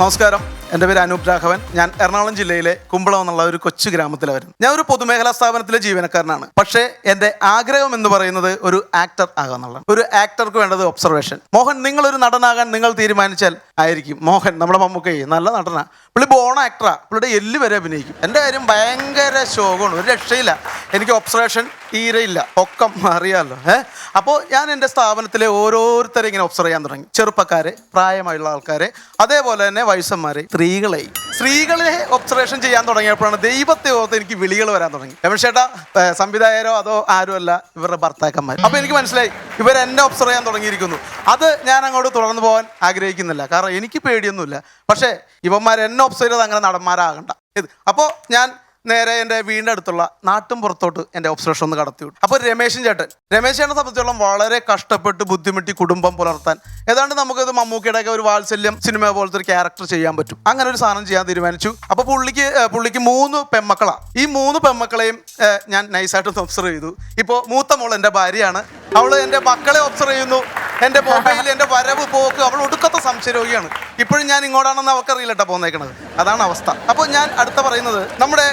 നമസ്കാരം. എന്റെ പേര് അനൂപ് രാഘവൻ. ഞാൻ എറണാകുളം ജില്ലയിലെ കുമ്പളം എന്നുള്ള ഒരു കൊച്ചു ഗ്രാമത്തിലെ വരുന്നു ഞാൻ ഒരു പൊതുമേഖലാ സ്ഥാപനത്തിലെ ജീവനക്കാരനാണ്. പക്ഷേ എന്റെ ആഗ്രഹം എന്ന് പറയുന്നത് ഒരു ആക്ടർ ആകാം ഒരു ആക്ടർക്ക് വേണ്ടത് ഒബ്സർവേഷൻ. മോഹൻ നിങ്ങൾ ഒരു നടനാകാൻ നിങ്ങൾ തീരുമാനിച്ചാൽ ആയിരിക്കും. മോഹൻ നമ്മുടെ മമ്മൂക്കേ നല്ല നടനാ. പുള്ളി ബോൺ ആക്ടറാ പുള്ളിയുടെ എല്ല് വരെ അഭിനയിക്കും. എന്റെ കാര്യം ഭയങ്കര ശോകമാണ്. ഒരു രക്ഷയില്ല. എനിക്ക് ഒബ്സർവേഷൻ തീരെ ഇല്ല പൊക്കം അറിയാമല്ലോ ഏഹ് അപ്പോൾ ഞാൻ എന്റെ സ്ഥാപനത്തിലെ ഓരോരുത്തരെ ഇങ്ങനെ ഒബ്സർവ് ചെയ്യാൻ തുടങ്ങി. ചെറുപ്പക്കാരെ പ്രായമായുള്ള ആൾക്കാരെ അതേപോലെ തന്നെ വയസ്സന്മാരെ. സ്ത്രീകളെ സ്ത്രീകളെ ഒബ്സർവേഷൻ ചെയ്യാൻ തുടങ്ങിയപ്പോഴാണ് ദൈവത്തെ ഓർത്ത് എനിക്ക് വിളികൾ വരാൻ തുടങ്ങി. രമേശേട്ടാ ചേട്ടാ സംവിധായകരോ അതോ ആരും അല്ല ഇവരുടെ ഭർത്താക്കന്മാർ അപ്പോൾ എനിക്ക് മനസ്സിലായി ഇവർ എന്നെ ഒബ്സർവ് ചെയ്യാൻ തുടങ്ങിയിരിക്കുന്നു. അത് ഞാൻ അങ്ങോട്ട് തുടർന്ന് പോകാൻ ആഗ്രഹിക്കുന്നില്ല. കാരണം എനിക്ക് പേടിയൊന്നുമില്ല. പക്ഷേ ഇവന്മാർ എന്നെ ഒബ്സർവ് ചെയ്ത് അങ്ങനെ നടന്മാരാകണ്ട. ഇത്. അപ്പോൾ ഞാൻ നേരെ എന്റെ വീടിന്റെ അടുത്തുള്ള നാട്ടും പുറത്തോട്ട് എന്റെ ഒബ്സർവേഷൻ ഒന്ന് കടത്തി വിട്ടു. അപ്പോൾ രമേശൻ ചേട്ടൻ. രമേശ് ചേട്ടനെ സംബന്ധിച്ചോളം വളരെ കഷ്ടപ്പെട്ട് ബുദ്ധിമുട്ടി കുടുംബം പുലർത്താൻ. ഏതാണ്ട് നമുക്കിത് മമ്മൂക്കയുടെ ഒക്കെ ഒരു വാത്സല്യം സിനിമ പോലത്തെ ഒരു ക്യാരക്ടർ ചെയ്യാൻ പറ്റും. അങ്ങനെ ഒരു സാധനം ചെയ്യാൻ തീരുമാനിച്ചു. അപ്പോൾ പുള്ളിക്ക് പുള്ളിക്ക് മൂന്ന് പെമ്മക്കളാണ് ഈ മൂന്ന് പെമ്മക്കളെയും ഞാൻ നൈസായിട്ട് ഒബ്സർവ് ചെയ്തു. ഇപ്പോൾ മൂത്ത മോൾ എന്റെ ഭാര്യയാണ്. അവൾ എന്റെ മക്കളെ ഒബ്സർവ് ചെയ്യുന്നു. എന്റെ മൊബൈൽ എന്റെ വരവ് പോക്ക് അവൾ ഒടുക്കത്തെ സംശയരോഗിയാണ്. ഇപ്പോഴും ഞാൻ ഇങ്ങോട്ടാണെന്ന് അവൾക്കറിയില്ല കേട്ടോ പോന്നേക്കണത്. അതാണ് അവസ്ഥ. അപ്പോൾ ഞാൻ അടുത്ത പറയുന്നത് നമ്മുടെ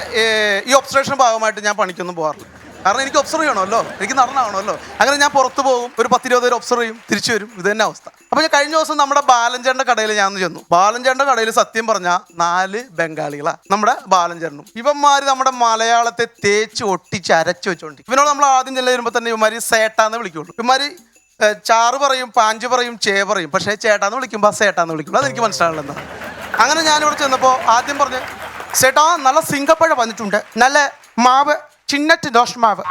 ഈ ഒബ്സർവേഷൻ ഭാഗമായിട്ട് ഞാൻ പണിക്കൊന്നും പോകാറില്ല കാരണം എനിക്ക് ഒബ്സർവ് ചെയ്യണമല്ലോ. എനിക്ക് നടനാവണമല്ലോ അങ്ങനെ ഞാൻ പുറത്ത് പോകും. ഒരു പത്തിരുപത് പേര് ഒബ്സർവ് ചെയ്യും. തിരിച്ചു വരും. ഇത് തന്നെ അവസ്ഥ. അപ്പോൾ ഞാൻ കഴിഞ്ഞ ദിവസം നമ്മുടെ ബാലഞ്ചേട്ടന്റെ കടയിൽ ഞാൻ ചെന്നു. ബാലഞ്ചേട്ടന്റെ കടയിൽ സത്യം പറഞ്ഞാൽ നാല് ബംഗാളികളാ നമ്മുടെ ബാലഞ്ചേട്ടനും ഇവന്മാർ നമ്മുടെ മലയാളത്തെ തേച്ച് ഒട്ടിച്ച് അരച്ചു വെച്ചോണ്ട് ഇവനോട് നമ്മൾ ആദ്യം ചെല്ലുമ്പോൾ തന്നെ ഇവന്മാർ സേട്ടാന്ന് വിളിക്കുള്ളൂ. ഇവന്മാർ ചാറ് പറയും പാഞ്ച് പറയും ചേ പറയും. പക്ഷേ ചേട്ടാന്ന് വിളിക്കുമ്പോൾ സേട്ടാന്ന് വിളിക്കുള്ളൂ. അതെനിക്ക് മനസ്സിലാവില്ല എന്താ അങ്ങനെ ഞാനിവിടെ ചെന്നപ്പോൾ ആദ്യം പറഞ്ഞ് ചേട്ടാ നല്ല സിംഗപ്പഴ വന്നിട്ടുണ്ട്. നല്ല മാവ് ചിന്നറ്റ് ദോഷമാവ്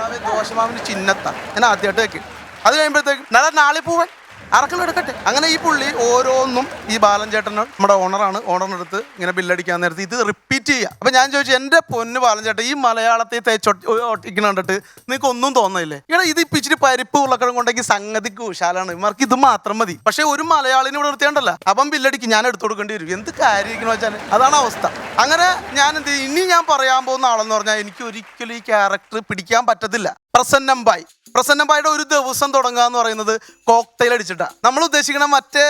മാവ് ദോഷമാവിന് ചിന്നത്ത. ഞാൻ ആദ്യമായിട്ട് വെക്കും. അത് കഴിയുമ്പോഴത്തേക്കും നല്ല നാളിപ്പൂവൻ. അറക്കം എടുക്കട്ടെ. അങ്ങനെ ഈ പുള്ളി ഓരോന്നും ഈ ബാലൻ ചേട്ടന് നമ്മുടെ ഓണറാണ് ഓണറിനടുത്ത് ഇങ്ങനെ ബില്ലടിക്കാൻ നേരത്ത് ഇത് റിപ്പീറ്റ് ചെയ്യുക. അപ്പൊ ഞാൻ ചോദിച്ചു എന്റെ പൊന്ന് ബാലൻ ചേട്ടൻ ഈ മലയാളത്തെ തേച്ചൊട്ടിക്കണ കണ്ടിട്ട് നിങ്ങൾക്ക് ഒന്നും തോന്നില്ലേ ഇവിടെ ഇത് ഇപ്പിച്ചിരി പരിപ്പ് ഉള്ളക്കിഴങ്ങ് കൊണ്ടെങ്കിൽ സംഗതിക്ക് ഉഷാലാണ് ഇവർക്ക് ഇത് മാത്രം മതി. പക്ഷെ ഒരു മലയാളിനെ ഇവിടെ നിർത്തിയാണ്ടല്ല. അപ്പം ബില്ലടിക്കും ഞാൻ എടുത്തു കൊടുക്കേണ്ടി വരും. എന്ത് കാര്യമെന്ന് വെച്ചാൽ? അതാണ് അവസ്ഥ. അങ്ങനെ ഞാൻ എന്ത് ഇനി ഞാൻ പറയാൻ പോകുന്ന ആളെന്ന് പറഞ്ഞാൽ എനിക്ക് ഒരിക്കലും ഈ ക്യാരക്ടർ പിടിക്കാൻ പറ്റത്തില്ല. പ്രസന്നംബായി പ്രസന്നംബായിയുടെ ഒരു ദിവസം തുടങ്ങുക എന്ന് പറയുന്നത് കോക്ടെയിൽ അടിച്ചിട്ടാണ് നമ്മൾ ഉദ്ദേശിക്കുന്ന മറ്റേ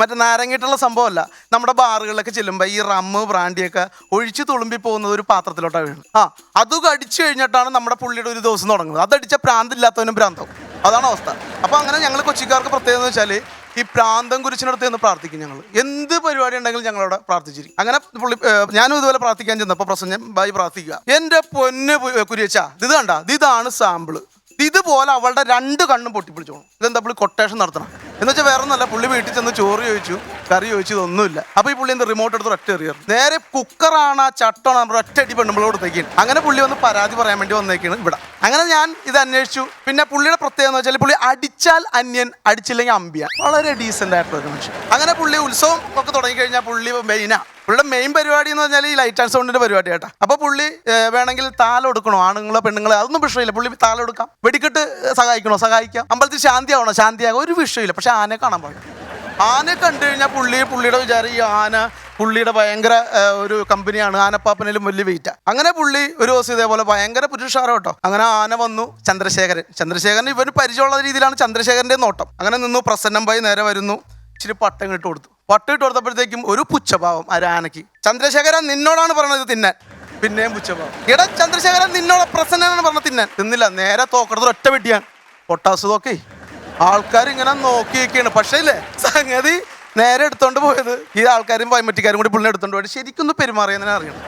മറ്റേ നാരങ്ങിട്ടുള്ള സംഭവമല്ല. നമ്മുടെ ബാറുകളിലൊക്കെ ചെല്ലുമ്പോൾ ഈ റമ്മ് ബ്രാൻഡിയൊക്കെ ഒഴിച്ച് തുളുമ്പി പോകുന്നത് ഒരു പാത്രത്തിലോട്ടാണ് വീണ് ആ അത് അടിച്ചു കഴിഞ്ഞിട്ടാണ് നമ്മുടെ പുള്ളിയുടെ ഒരു ദിവസം തുടങ്ങുന്നത്. അതടിച്ച പ്രാന്തില്ലാത്തവനും പ്രാന്തം അതാണ് അവസ്ഥ. അപ്പോൾ അങ്ങനെ ഞങ്ങൾ കൊച്ചിക്കാർക്ക് പ്രത്യേകത എന്ന് വെച്ചാൽ ഈ പ്രാന്തം കുരിശിനടുത്ത് നിന്ന് പ്രാർത്ഥിക്കും ഞങ്ങൾ എന്ത് പരിപാടി ഉണ്ടെങ്കിലും ഞങ്ങളവിടെ പ്രാർത്ഥിച്ചിരിക്കും. അങ്ങനെ പുള്ളി ഞാനും ഇതുപോലെ പ്രാർത്ഥിക്കാൻ ചെന്നപ്പോൾ പ്രസംഗം ബായി പ്രാർത്ഥിക്കുക. എന്റെ പൊന്ന് കുരിയച്ച ഇത് കണ്ട ഇതാണ് സാമ്പിൾ. ഇതുപോലെ അവളുടെ രണ്ട് കണ്ണും പൊട്ടിപ്പിടിച്ചോളൂ. ഇതെന്താ പുള്ളി കൊട്ടേഷൻ നടത്തണം? എന്ന് വെച്ചാൽ വേറെ ഒന്നല്ല പുള്ളി വീട്ടിൽ ചെന്ന് ചോറ് ചോദിച്ചു കറി ചോദിച്ചു ഇതൊന്നുമില്ല. അപ്പൊ ഈ പുള്ളി എന്താ റിമോട്ട് എടുത്ത് ഒറ്റ എറിയാറ് നേരെ കുക്കറാണ് ആ ചട്ടമാണ് നമ്മുടെ ഒറ്റ അടി പെണ്ണുമ്പോളോട് തേക്കാണ് അങ്ങനെ പുള്ളി വന്ന് പരാതി പറയാൻ വേണ്ടി വന്നേക്കാണ് ഇവിടെ. അങ്ങനെ ഞാൻ ഇത് അന്വേഷിച്ചു. പിന്നെ പുള്ളിയുടെ പ്രത്യേകത എന്ന് വെച്ചാൽ പുള്ളി അടിച്ചാൽ അന്യൻ അടിച്ചില്ലെങ്കിൽ അമ്പിയ. വളരെ ഡീസെന്റ് ആയിട്ടുള്ള ഒരു മനുഷ്യൻ. അങ്ങനെ പുള്ളി ഉത്സവം ഒക്കെ തുടങ്ങി കഴിഞ്ഞാൽ പുള്ളി മെയിനാ പുള്ളിയുടെ മെയിൻ പരിപാടി എന്ന് പറഞ്ഞാൽ ഈ ലൈറ്റ് ആൻഡ് സൗണ്ടിന്റെ പരിപാടി കേട്ടോ. അപ്പൊ പുള്ളി വേണമെങ്കിൽ താലം എടുക്കണോ? ആണുങ്ങളോ പെണ്ണുങ്ങളോ അതൊന്നും വിഷയമില്ല പുള്ളി താലം എടുക്കാം. വെടിക്കെട്ട് സഹായിക്കണോ? സഹായിക്കാം. അമ്പലത്തിൽ ശാന്തി ശാന്തിയാവണോ? ശാന്തിയാകാം. ഒരു വിഷയമില്ല. പക്ഷെ ആനയെ കാണാൻ പാടില്ല ആനയെ കണ്ടു കഴിഞ്ഞാൽ പുള്ളി പുള്ളിയുടെ വിചാരം ഈ ആന പുള്ളിയുടെ ഭയങ്കര ഒരു കമ്പനിയാണ്. ആനപ്പാപ്പനിലും വലിയ വെയിറ്റ അങ്ങനെ പുള്ളി ഒരു ദിവസം ഇതേപോലെ ഭയങ്കര പുരുഷാരം കേട്ടോ. അങ്ങനെ ആന വന്നു ചന്ദ്രശേഖരൻ. ചന്ദ്രശേഖരൻ ഇവന് പരിചയമുള്ള രീതിയിലാണ് ചന്ദ്രശേഖരന്റെ നോട്ടം. അങ്ങനെ നിന്നു പ്രസന്നം പോയി നേരെ വരുന്നു. ഇച്ചിരി പട്ടം ഇട്ട് കൊടുത്തു. പട്ടം കൊടുത്തപ്പോഴത്തേക്കും ഒരു പുച്ഛഭാവം. ആനയ്ക്ക്? ചന്ദ്രശേഖരൻ നിന്നോടാണ് പറഞ്ഞത് തിന്നാൻ. പിന്നെയും പുച്ഛഭാവം. ഇട ചന്ദ്രശേഖരൻ നിന്നോട് പ്രസന്നനാണ് പറഞ്ഞത് തിന്നാൻ. തിന്നില്ല നേരെ തോക്കടത്തിൽ ഒറ്റ വെട്ടിയാണ് പൊട്ടാസ് തോക്കേ ആൾക്കാർ ഇങ്ങനെ നോക്കി നിൽക്കുകയാണ് പക്ഷേ ഇല്ലേ സംഗതി നേരെ എടുത്തോണ്ട് പോയത്. ഈ ആൾക്കാരും വൈമറ്റിക്കാരും കൂടി പുള്ളിനെ എടുത്തോണ്ട് പോയിട്ട് ശരിക്കും പെരുമാറിയെന്നെ അറിയണം.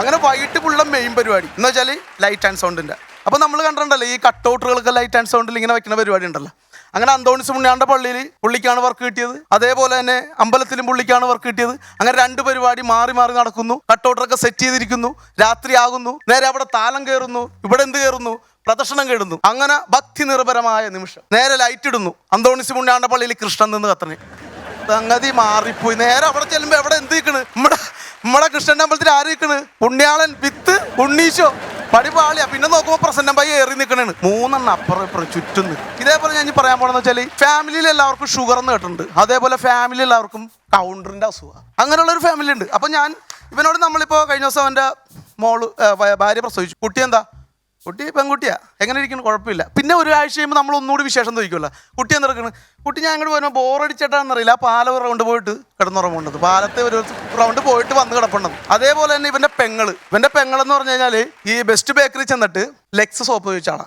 അങ്ങനെ വൈകിട്ട് പുള്ള മെയിൻ പരിപാടി. എന്ന് വെച്ചാൽ ലൈറ്റ് ആൻഡ് സൗണ്ടിന്റെ അപ്പോൾ നമ്മൾ കണ്ടിട്ടുണ്ടല്ലോ ഈ കട്ടൗട്ടുകളൊക്കെ ലൈറ്റ് ആൻഡ് സൗണ്ടിൽ ഇങ്ങനെ വെക്കുന്ന പരിപാടി ഉണ്ടല്ലോ. അങ്ങനെ അന്തോണിസ് മുണ്ണിയാണ്ട പള്ളിയിൽ പുള്ളിക്കാണ് വർക്ക് കിട്ടിയത്. അതേപോലെ തന്നെ അമ്പലത്തിലും പുള്ളിക്കാണ് വർക്ക് കിട്ടിയത്. അങ്ങനെ രണ്ട് പരിപാടി മാറി മാറി നടക്കുന്നു. കട്ടൗട്ടറൊക്കെ സെറ്റ് ചെയ്തിരിക്കുന്നു. രാത്രിയാകുന്നു നേരെ അവിടെ താലം കയറുന്നു ഇവിടെ എന്ത് കയറുന്നു പ്രദർശനം കേടുന്നു. അങ്ങനെ ഭക്തി നിർഭരമായ നിമിഷം. നേരെ ലൈറ്റ് ഇടുന്നു. അന്തോണിസ് മുണ്ണിയാണ്ട പള്ളിയിൽ കൃഷ്ണൻ നിന്ന് കത്തണേ. സംഗതി മാറിപ്പോയി. നേരെ അവിടെ ചെല്ലുമ്പോ എവിടെ എന്ത് നിൽക്കണ് നമ്മുടെ നമ്മുടെ കൃഷ്ണന്റെ അമ്പലത്തിൽ ആര് നിൽക്കണ് പുണ്യാളൻ വിത്ത് ഉണ്ണീശോ. പടിപാളിയാ. പിന്നെ നോക്കുമ്പോ പ്രസന്നം പൈ ഏറി നിൽക്കണേണ് മൂന്നെണ്ണം അപ്പുറം ഇപ്പുറം ചുറ്റും ഇതേപോലെ ഞാൻ പറയാൻ പോണെന്ന് വെച്ചാൽ ഫാമിലിയിൽ എല്ലാവർക്കും ഷുഗർ എന്ന് കേട്ടിട്ടുണ്ട്. അതേപോലെ ഫാമിലി എല്ലാവർക്കും കൗണ്ടറിന്റെ അസുഖം. അങ്ങനെയുള്ള ഒരു ഫാമിലി ഉണ്ട് അപ്പൊ ഞാൻ ഇവനോട് നമ്മളിപ്പോ കഴിഞ്ഞ ദിവസം അവന്റെ മോൾ ഭാര്യ പ്രസവിച്ചു. കുട്ടി എന്താ കുട്ടി പെൺകുട്ടിയാ. എങ്ങനെ ഇരിക്കുന്നു കുഴപ്പമില്ല. പിന്നെ ഒരു ആഴ്ച കഴിയുമ്പോൾ നമ്മൾ ഒന്നുകൂടി വിശേഷം ചോദിക്കുമല്ലോ കുട്ടി എന്തെടുക്കണം കുട്ടി ഞാൻ അങ്ങോട്ട് പോകുമ്പോൾ ബോറടിച്ചിട്ടാണെന്നറിയില്ല ആ പാല ഒരു റൗണ്ട് പോയിട്ട് കിടന്നുറങ്ങുന്നത് പാലത്തെ ഒരു റൗണ്ട് പോയിട്ട് വന്ന് കിടപ്പുണ്ടത് അതേപോലെ തന്നെ ഇവന്റെ പെങ്ങൾ. ഇവന്റെ പെങ്ങളെന്ന് പറഞ്ഞു കഴിഞ്ഞാൽ ഈ ബെസ്റ്റ് ബേക്കറി ചെന്നിട്ട് ലെക്സ് സോപ്പ് ചോദിച്ചാണ്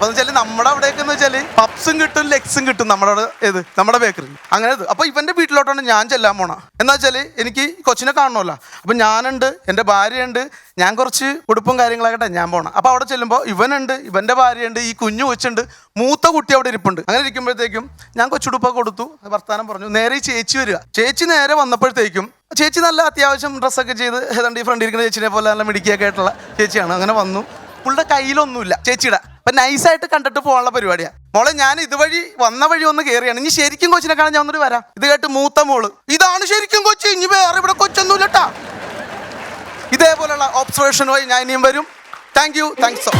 അപ്പൊ വെച്ചാൽ നമ്മുടെ അവിടേക്ക് എന്ന് വെച്ചാൽ പപ്സും കിട്ടും ലെഗ്സും കിട്ടും നമ്മുടെ അവിടെ നമ്മുടെ ബേക്കറി അങ്ങനെ അപ്പൊ ഇവന്റെ വീട്ടിലോട്ടാണ് ഞാൻ ചെല്ലാൻ പോണ. എന്നാ വെച്ചാൽ എനിക്ക് കൊച്ചിനെ കാണണമല്ലോ. അപ്പൊ ഞാനുണ്ട് എന്റെ ഭാര്യയുണ്ട്. ഞാൻ കുറച്ച് ഉടുപ്പും കാര്യങ്ങളൊക്കെ ഞാൻ പോണം. അപ്പൊ അവിടെ ചെല്ലുമ്പോൾ ഇവനുണ്ട് ഇവന്റെ ഭാര്യയുണ്ട് ഈ കുഞ്ഞു കൊച്ചുണ്ട് മൂത്ത കുട്ടി അവിടെ ഇരിപ്പുണ്ട്. അങ്ങനെ ഇരിക്കുമ്പോഴത്തേക്കും ഞാൻ കൊച്ചുടുപ്പൊക്കെ കൊടുത്തു. വർത്താനം പറഞ്ഞു. നേരെ ഈ ചേച്ചി വരിക. ചേച്ചി നേരെ വന്നപ്പോഴത്തേക്കും ചേച്ചി നല്ല അത്യാവശ്യം ഡ്രസ്സൊക്കെ ചെയ്ത് ഏതാണ്ട് ഈ ഫ്രണ്ട് ഇരിക്കുന്ന ചേച്ചിനെ പോലെ നല്ല മിടിക്കൊക്കെ ആയിട്ടുള്ള ചേച്ചിയാണ്. അങ്ങനെ വന്നു. പുള്ളിയുടെ കയ്യിലൊന്നുമില്ല. ചേച്ചിയുടെ. അപ്പൊ നൈസായിട്ട് കണ്ടിട്ട് പോകാനുള്ള പരിപാടിയാ. മോളെ ഞാൻ ഇതുവഴി വന്ന വഴി ഒന്ന് കയറിയാണ് ഇനി ശരിക്കും കൊച്ചിനെ കാണാൻ ഞാൻ ഒന്നിട്ട് വരാം. ഇത് കേട്ട് മൂത്ത മോൾ ഇതാണ് ശരിക്കും കൊച്ചി. ഇനി വേറെ ഇവിടെ കൊച്ചൊന്നുമില്ലട്ടാ. ഇതേപോലുള്ള ഒബ്സർവേഷനുമായി ഞാൻ ഇനിയും വരും. Thank you thanks